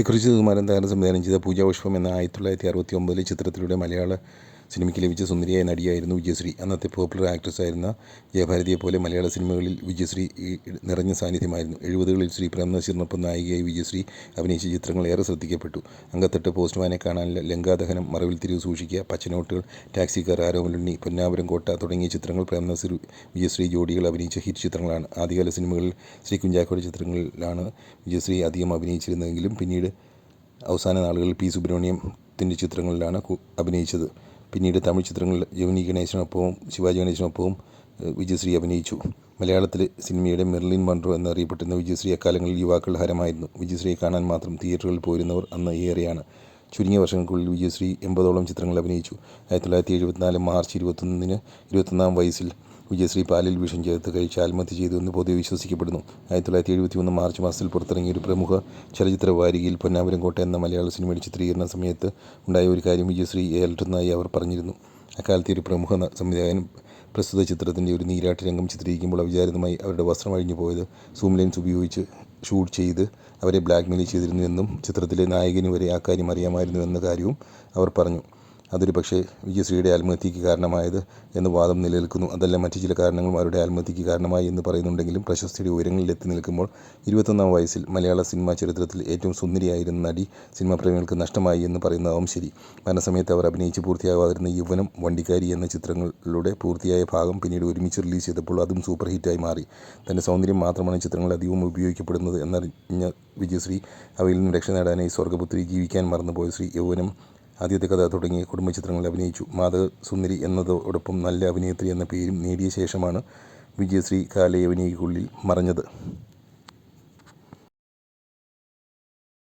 തിക്കുറിച്ച് സുകുമാരൻ തയ്യാറ് സംവിധാനം ചെയ്ത പൂജാപുഷ്പം എന്ന ആയിരത്തി തൊള്ളായിരത്തി അറുപത്തി ഒമ്പതിലെ ചിത്രത്തിലൂടെ മലയാള സിനിമയ്ക്ക് ലഭിച്ച സുന്ദരിയായ നടിയായിരുന്നു വിജയശ്രീ. അന്നത്തെ പോപ്പുലർ ആക്ട്രസ് ആയിരുന്ന ജയഭാരതിയെ പോലെ മലയാള സിനിമകളിൽ വിജയശ്രീ നിറഞ്ഞ സാന്നിധ്യമായിരുന്നു. എഴുപതുകളിൽ ശ്രീ പ്രേംനസീറിനൊപ്പം നായികയായി വിജയശ്രീ അഭിനയിച്ച ചിത്രങ്ങൾ ഏറെ ശ്രദ്ധിക്കപ്പെട്ടു. അങ്കത്തട്ട് പോസ്റ്റ്മാനെ കാണാനില്ല ലങ്കാദഹനം മറവിൽ തിരിവ് സൂക്ഷിക്കുക പച്ചനോട്ടുകൾ ടാക്സിക്കാർ ആരോമലുണ്ണി പൊന്നാപുരം കോട്ട തുടങ്ങിയ ചിത്രങ്ങൾ പ്രേംനസീർ വിജയശ്രീ ജോഡികൾ അഭിനയിച്ച ഹിറ്റ് ചിത്രങ്ങളാണ്. ആദ്യകാല സിനിമകളിൽ ശ്രീ കുഞ്ചാക്കോയുടെ ചിത്രങ്ങളിലാണ് വിജയശ്രീ അധികം അഭിനയിച്ചിരുന്നതെങ്കിലും പിന്നീട് അവസാന നാളുകളിൽ പി സുബ്രഹ്മണ്യത്തിന്റെ ചിത്രങ്ങളിലാണ് അഭിനയിച്ചത്. പിന്നീട് തമിഴ് ചിത്രങ്ങളിൽ ജമിനി ഗണേശനൊപ്പവും ശിവാജി ഗണേശനൊപ്പവും വിജയശ്രീ അഭിനയിച്ചു. മലയാളത്തിലെ സിനിമയുടെ മെർലിൻ മൺട്രോ എന്നറിയപ്പെട്ടിരുന്ന വിജയശ്രീ അക്കാലങ്ങളിൽ യുവാക്കളുടെ ഹരമായിരുന്നു. വിജയശ്രീയെ കാണാൻ മാത്രം തിയേറ്ററുകളിൽ പോയിരുന്നവർ അന്ന് ഏറെയാണ്. ചുരുങ്ങിയ വർഷങ്ങൾക്കുള്ളിൽ വിജയശ്രീ എൺപതോളം ചിത്രങ്ങൾ അഭിനയിച്ചു. ആയിരത്തി തൊള്ളായിരത്തി എഴുപത്തിനാല് മാർച്ച് ഇരുപത്തൊന്നിന് ഇരുപത്തൊന്നാം വയസ്സിൽ വിജയശ്രീ പാലിൽ വിഷം ചേർത്ത് കഴിച്ച് ആത്മഹത്യ ചെയ്തു എന്ന് പൊതുവെ വിശ്വസിക്കപ്പെടുന്നു. ആയിരത്തി തൊള്ളായിരത്തി എഴുപത്തി ഒന്ന് മാർച്ച് മാസത്തിൽ പുറത്തിറങ്ങിയ ഒരു പ്രമുഖ ചലച്ചിത്ര വാരികയിൽ പൊന്നാപുരം കോട്ട എന്ന മലയാള സിനിമയുടെ ചിത്രീകരണ സമയത്ത് ഉണ്ടായ ഒരു കാര്യം വിജയശ്രീ ഏൽട്ടുന്നതായി അവർ പറഞ്ഞിരുന്നു. അക്കാലത്തെ ഒരു പ്രമുഖ സംവിധായകൻ പ്രസ്തുത ചിത്രത്തിന്റെ ഒരു നീരാട്ട് രംഗം ചിത്രീകരിക്കുമ്പോൾ അവിചാരിതമായി അവരുടെ വസ്ത്രം അഴിഞ്ഞു പോയത് സൂം ലെൻസ് ഉപയോഗിച്ച് ഷൂട്ട് ചെയ്ത് അവരെ ബ്ലാക്ക്മെയിൽ ചെയ്തിരുന്നു എന്നും ചിത്രത്തിലെ നായകന് വരെ ആ കാര്യം അറിയാമായിരുന്നു എന്ന കാര്യവും അവർ പറഞ്ഞു. അതൊരു പക്ഷേ വിജയശ്രീയുടെ ആത്മഹത്യയ്ക്ക് കാരണമായത് എന്ന് വാദം നിലനിൽക്കുന്നു. അതല്ല മറ്റു ചില കാരണങ്ങളും അവരുടെ ആത്മഹത്യയ്ക്ക് കാരണമായി എന്ന് പറയുന്നുണ്ടെങ്കിലും പ്രശസ്തിയുടെ ഉയരങ്ങളിൽ എത്തി നിൽക്കുമ്പോൾ ഇരുപത്തൊന്നാം വയസ്സിൽ മലയാള സിനിമാ ചരിത്രത്തിൽ ഏറ്റവും സുന്ദരിയായിരുന്ന നടി സിനിമാ പ്രേമികൾക്ക് നഷ്ടമായി എന്ന് പറയുന്നതാവും ശരി. മരണസമയത്ത് അവർ അഭിനയിച്ച് പൂർത്തിയാകാതിരുന്ന യുവനം വണ്ടിക്കാരി എന്ന ചിത്രങ്ങളുടെ പൂർത്തിയായ ഭാഗം പിന്നീട് ഒരുമിച്ച് റിലീസ് ചെയ്തപ്പോൾ അതും സൂപ്പർ ഹിറ്റായി മാറി. തന്റെ സൗന്ദര്യം മാത്രമാണ് ചിത്രങ്ങൾ അധികവും ഉപയോഗിക്കപ്പെടുന്നത് എന്നറിഞ്ഞ വിജയശ്രീ അവയിൽ നിന്ന് രക്ഷ നേടാനായി സ്വർഗപുത്രി ജീവിക്കാൻ മറന്നുപോയ ശ്രീ യൗവനം ആദ്യത്തെ കഥ തുടങ്ങിയ കുടുംബ ചിത്രങ്ങളിൽ അഭിനയിച്ചു. മാധവ സുന്ദരി എന്നതോടൊപ്പം നല്ല അഭിനേത്രി എന്ന പേരും നേടിയ ശേഷമാണ് വിജയശ്രീ കാലയവനിക്കുള്ളിൽ മറഞ്ഞത്.